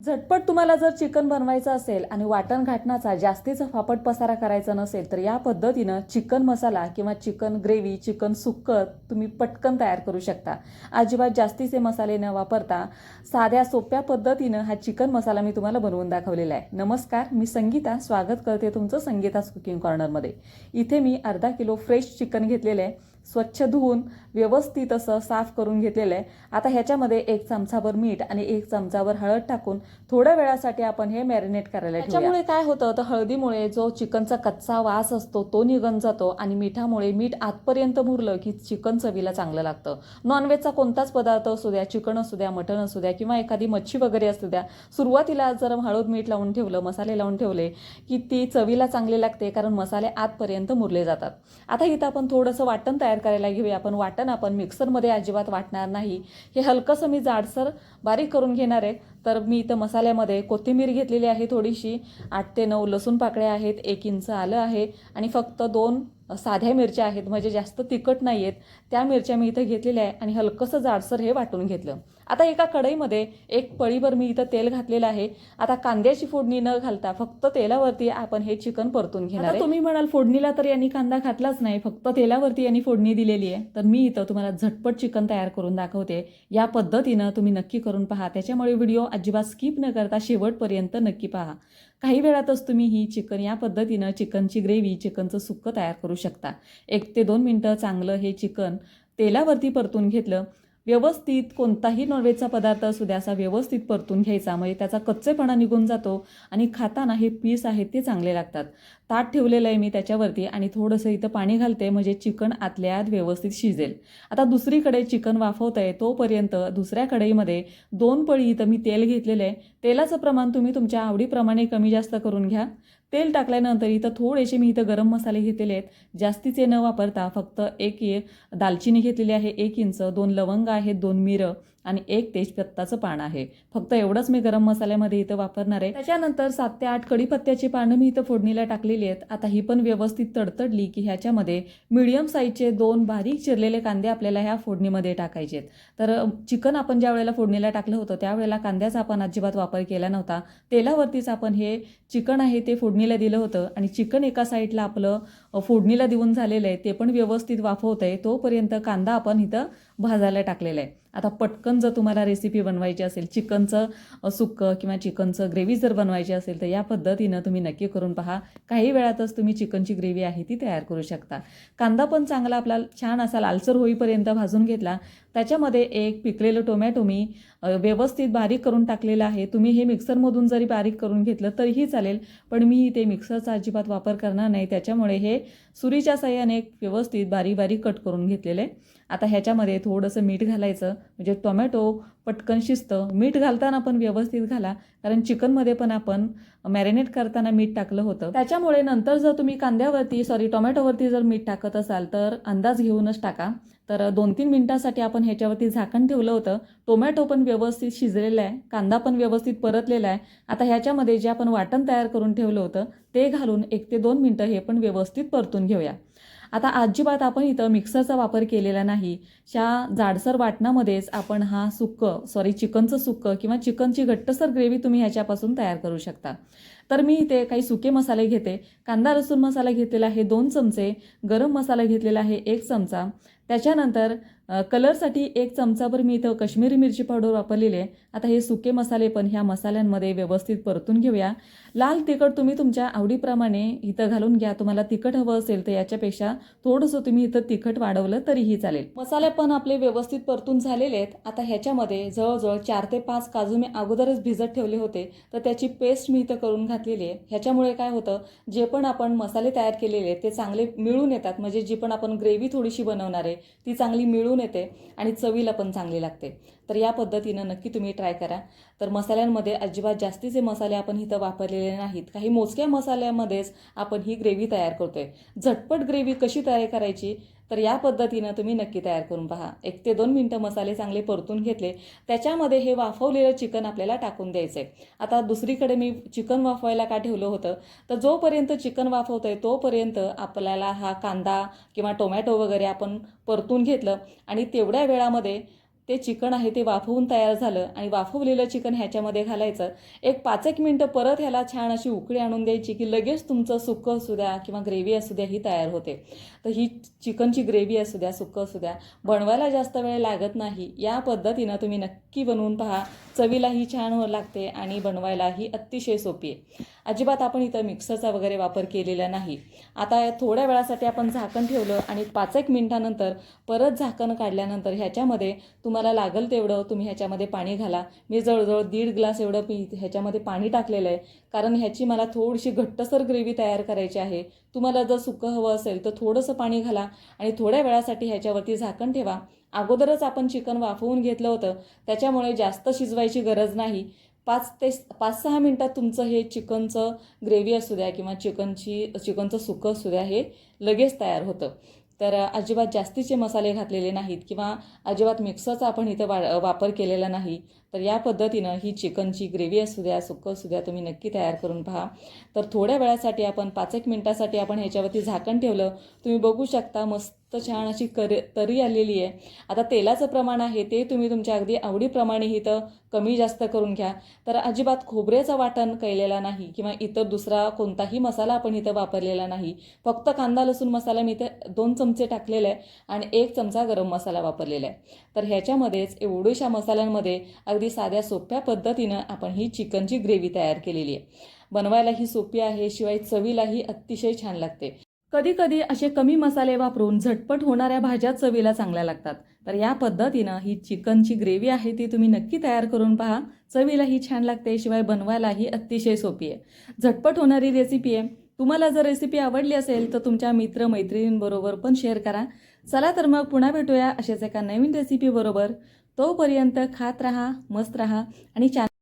झटपट तुम्हाला जर चिकन बनवायचं असेल आणि वाटण घाटणाचा जास्तीचा फापट पसारा करायचा नसेल तर या पद्धतीनं चिकन मसाला किंवा चिकन ग्रेव्ही चिकन सुक्कर तुम्ही पटकन तयार करू शकता. अजिबात जास्तीचे मसाले न वापरता साध्या सोप्या पद्धतीनं हा चिकन मसाला मी तुम्हाला बनवून दाखवलेला आहे. नमस्कार मी संगीता. स्वागत करते तुमचं संगीताच कुकिंग कॉर्नरमध्ये. इथे मी अर्धा किलो फ्रेश चिकन घेतलेलं आहे. स्वच्छ धुवून व्यवस्थित असं साफ करून घेतलेलं आहे. आता ह्याच्यामध्ये एक चमचाभर मीठ आणि एक चमचाभर हळद टाकून थोड्या वेळासाठी आपण हे मॅरिनेट करायला त्याच्यामुळे काय होतं? तर हळदीमुळे जो चिकनचा कच्चा वास असतो तो निघून जातो आणि मिठामुळे मीठ आतपर्यंत मुरलं की चिकन चवीला चांगलं लागतं. नॉनव्हेजचा कोणताच पदार्थ असू द्या चिकन असू द्या मटण असू द्या किंवा एखादी मच्छी वगैरे असू द्या सुरुवातीला जर हळद मीठ लावून ठेवलं मसाले लावून ठेवले की ती चवीला चांगली लागते कारण मसाले आतपर्यंत मुरले जातात. आता इथं आपण थोडंसं वाटण तयार करायला घेऊया. आपण वाटण आपण मिक्सरमध्ये अजिबात वाटणार नाही. हे हलकंसं मी जाडसर बारीक करून घेणार आहे. तर मी इथं मसाल्यामध्ये कोथिंबीर घेतलेली आहे थोडीशी. आठ ते नऊ लसूण पाकळ्या आहेत एक इंच आलं आहे. आणि फक्त दोन साध्या मिरच्या आहेत. म्हणजे जास्त तिखट नाही आहेत त्या मिरच्या मी इथं घेतलेल्या आहे आणि हलकंसं जाडसर हे वाटून घेतलं. आता एका कढईमध्ये एक पळीभर मी इथं तेल घातलेलं आहे. आता कांद्याची फोडणी न घालता फक्त तेलावरती आपण हे चिकन परतून घेणार आहे. तुम्ही म्हणाल फोडणीला तर यांनी कांदा घातलाच नाही. फक्त तेलावरती यांनी फोडणी दिलेली आहे. तर मी इथं तुम्हाला झटपट चिकन तयार करून दाखवते. या पद्धतीनं तुम्ही नक्की करून पहा. त्याच्यामुळे व्हिडिओ अजिबात स्किप न करता शेवटपर्यंत नक्की पहा. काही वेळातच तुम्ही ही चिकन या पद्धतीनं चिकनची ग्रेव्ही चिकनचं सुक्कं तयार करू शकता. एक ते दोन मिनटं चांगलं हे चिकन तेलावरती परतून घेतलं. व्यवस्थित कोणताही नॉनव्हेजचा पदार्थ असू द्या असा व्यवस्थित परतून घ्यायचा. म्हणजे त्याचा कच्चेपणा निघून जातो आणि खाताना हे पीस आहेत ते चांगले लागतात. ताट ठेवलेलं आहे मी त्याच्यावरती आणि थोडंसं इथं पाणी घालते म्हणजे चिकन आतल्या आत व्यवस्थित शिजेल. आता दुसरीकडे चिकन वाफवत आहे तोपर्यंत दुसऱ्या कढईमध्ये दोन पळी इथं मी तेल घेतलेलं आहे. तेलाचं प्रमाण तुम्ही तुमच्या आवडीप्रमाणे कमी जास्त करून घ्या. तेल टाकल्यानंतर इथं थोडेसे मी इथं गरम मसाले घेतलेले आहेत. जास्तीचे न वापरता फक्त एक ये दालचिनी घेतलेली आहे एक इंच दोन लवंग आहेत दोन मिरं आणि एक तेजपत्ताचं पान आहे. फक्त एवढंच मी गरम मसाल्यामध्ये इथं वापरणार आहे. त्याच्यानंतर सात ते आठ कडीपत्त्याची पानं मी इथं फोडणीला टाकलेली आहेत. आता ही पण व्यवस्थित तडतडली की ह्याच्यामध्ये मिडियम साईजचे दोन बारीक चिरलेले कांदे आपल्याला ह्या फोडणीमध्ये टाकायचे आहेत. तर चिकन आपण ज्या वेळेला फोडणीला टाकलं होतं त्यावेळेला कांद्याचा आपण अजिबात वापर केला नव्हता. तेलावरतीच आपण हे चिकन आहे ते फोडणीला दिलं होतं आणि चिकन एका साईडला आपलं फोडणीला देऊन झालेलं आहे ते पण व्यवस्थित वाफवत आहे तोपर्यंत कांदा आपण इथं भाजायला टाकलेला आहे. आता पटकन जर तुम्हाला रेसिपी बनवायची असेल चिकनचं सुक्कं किंवा चिकनचं ग्रेव्ही जर बनवायची असेल तर या पद्धतीनं तुम्ही नक्की करून पहा. काही वेळातच तुम्ही चिकनची ग्रेव्ही आहे ती तयार करू शकता. कांदा पण चांगला आपला छान असा लालसर होईपर्यंत भाजून घेतला. त्याच्यामध्ये एक पिकलेलं टोमॅटो मी व्यवस्थित बारीक करून टाकलेलं आहे. तुम्ही हे मिक्सरमधून जरी बारीक करून घेतलं तरीही चालेल पण मी ते मिक्सरचा अजिबात वापर करणार नाही. त्याच्यामुळे हे सुरीच्या साह्याने व्यवस्थित बारीक बारीक कट करून घेतलेलं आहे. आता ह्याच्यामध्ये थोडंसं मीठ घालायचं. म्हणजे टोमॅटो पटकन शिजतं. मीठ घालताना पण व्यवस्थित घाला. कारण चिकनमध्ये पण आपण मॅरिनेट करताना मीठ टाकलं होतं. त्याच्यामुळे नंतर जर तुम्ही कांद्यावरती सॉरी टोमॅटोवरती जर मीठ टाकत असाल तर अंदाज घेऊनच टाका. तर दोन तीन मिनटासाठी आपण ह्याच्यावरती झाकण ठेवलं होतं. टोमॅटो पण व्यवस्थित शिजलेला आहे. कांदा पण व्यवस्थित परतलेला आहे. आता ह्याच्यामध्ये जे आपण वाटण तयार करून ठेवलं होतं ते घालून एक ते दोन मिनटं हे पण व्यवस्थित परतून घेऊया. आता अजिबात आपण इथं मिक्सरचा वापर केलेला नाही. त्या जाडसर वाटणामध्येच आपण हा सुक्कं सॉरी चिकनचं सुक्कं किंवा चिकनची घट्टसर ग्रेव्ही तुम्ही ह्याच्यापासून तयार करू शकता. तर मी इथे काही सुके मसाले घेते. कांदा लसूण मसाला घेतलेला आहे दोन चमचे गरम मसाला घेतलेला आहे एक चमचा. त्याच्यानंतर कलरसाठी एक चमचाभर मी इथं कश्मीरी मिरची पावडर वापरलेली आहे. आता हे सुके मसाले पण ह्या मसाल्यांमध्ये व्यवस्थित परतून घेऊया. लाल तिखट तुम्ही तुमच्या आवडीप्रमाणे इथं घालून घ्या. तुम्हाला तिखट हवं असेल तर याच्यापेक्षा थोडंसं तुम्ही इथं तिखट वाढवलं तरीही चालेल. मसाले पण आपले व्यवस्थित परतून झालेले आहेत. आता ह्याच्यामध्ये जवळजवळ चार ते पाच काजू मी अगोदरच भिजत ठेवले होते. तर त्याची पेस्ट मी इथं करून घातलेली आहे. ह्याच्यामुळे काय होतं जे पण आपण मसाले तयार केलेले आहेत ते चांगले मिळून येतात. म्हणजे जी पण आपण ग्रेव्ही थोडीशी बनवणार आहे ती चांगली मिळून येते आणि चवीला पण चांगली लागते. तर या पद्धतीनं नक्की तुम्ही ट्राय करा. तर मसाल्यांमध्ये अजिबात जास्तीचे मसाले आपण इथं वापरलेले नाहीत काही मोजक्या मसाल्यामध्येच आपण ही ग्रेव्ही तयार करतोय. झटपट ग्रेव्ही कशी तयार करायची? तर या पद्धतीनं तुम्ही नक्की तयार करून पहा. एक ते दोन मिनटं मसाले चांगले परतून घेतले. त्याच्यामध्ये हे वाफवलेलं चिकन आपल्याला टाकून द्यायचं आहे आता दुसरीकडे मी चिकन वाफवायला का ठेवलं होतं? तर जोपर्यंत चिकन वाफवतं आहे तोपर्यंत आपल्याला हा कांदा किंवा टोमॅटो वगैरे आपण परतून घेतलं. आणि तेवढ्या वेळामध्ये ते चिकन आहे ते वाफवून तयार झालं आणि वाफवलेलं चिकन ह्याच्यामध्ये घालायचं. एक पाच एक मिनटं परत ह्याला छान अशी उकळी आणून द्यायची की लगेच तुमचं सुक्कं असू द्या किंवा ग्रेव्ही असू द्या ही तयार होते. तर ही चिकनची ग्रेव्ही असू द्या सुक्कं असू द्या बनवायला जास्त वेळ लागत नाही. या पद्धतीनं तुम्ही नक्की बनवून पहा. चवीलाही छान हो लागते आणि बनवायलाही अतिशय सोपी आहे. अजिबात आपण इथं मिक्सरचा वगैरे वापर केलेला नाही. आता थोड्या वेळासाठी आपण झाकण ठेवलं आणि पाच एक मिनटानंतर परत झाकण काढल्यानंतर ह्याच्यामध्ये तुम्हाला लागल तेवढं तुम्ही ह्याच्यामध्ये पाणी घाला. मी जवळजवळ दीड ग्लास एवढं पी ह्याच्यामध्ये पाणी टाकलेलं आहे. कारण ह्याची मला थोडीशी घट्टसर ग्रेव्ही तयार करायची आहे. तुम्हाला जर सुकं हवं असेल तर थोडंसं पाणी घाला आणि थोड्या वेळासाठी ह्याच्यावरती झाकण ठेवा. अगोदरच आपण चिकन वाफवून घेतलं होतं. त्याच्यामुळे जास्त शिजवायची गरज नाही. पाच ते पाच सहा मिनटात तुमचं हे चिकनचं ग्रेव्ही असू द्या किंवा चिकनची चिकनचं सुकं असू द्या हे लगेच तयार होतं. तर अजिबात जास्तीचे मसाले घातलेले नाहीत किंवा अजिबात मिक्सरचा आपण इथं वा वापर केलेला नाही. तर या पद्धतीनं ही चिकनची ग्रेव्ही असू द्या सुकं असू द्या तुम्ही नक्की तयार करून पहा. तर थोड्या वेळासाठी आपण पाच एक मिनटासाठी आपण ह्याच्यावरती झाकण ठेवलं. तुम्ही बघू शकता मस्त छान अशी कर तरी आलेली आहे. आता तेलाचं प्रमाण आहे ते तुम्ही तुमच्या अगदी आवडीप्रमाणे इथं कमी जास्त करून घ्या. तर अजिबात खोबऱ्याचं वाटण केलेला नाही किंवा इतर दुसरा कोणताही मसाला आपण इथं वापरलेला नाही. फक्त कांदा लसूण मसाला मी इथे दोन चमचे टाकलेले आहे आणि एक चमचा गरम मसाला वापरलेला आहे. तर ह्याच्यामध्येच एवढ्याशा मसाल्यांमध्ये अगदी साध्या सोप्या पद्धतीनं आपण ही चिकनची ग्रेव्ही तयार केलेली आहे. बनवायलाही सोपी आहे शिवाय चवीलाही अतिशय छान लागते. कधी कधी असे कमी मसाले वापरून झटपट होणाऱ्या भाज्या चवीला चांगल्या लागतात. तर या पद्धतीनं ही चिकनची ग्रेव्ही आहे ती तुम्ही नक्की तयार करून पहा. चवीलाही छान लागते शिवाय बनवायलाही अतिशय सोपी आहे. झटपट होणारी रेसिपी आहे. तुम्हाला जर रेसिपी आवडली असेल तर तुमच्या मित्र मैत्रिणींबरोबर पण शेअर करा. चला तर मग पुन्हा भेटूया अशाच एका नवीन रेसिपीबरोबर तोपर्यंत खात राहा मस्त राहा आणि चॅनल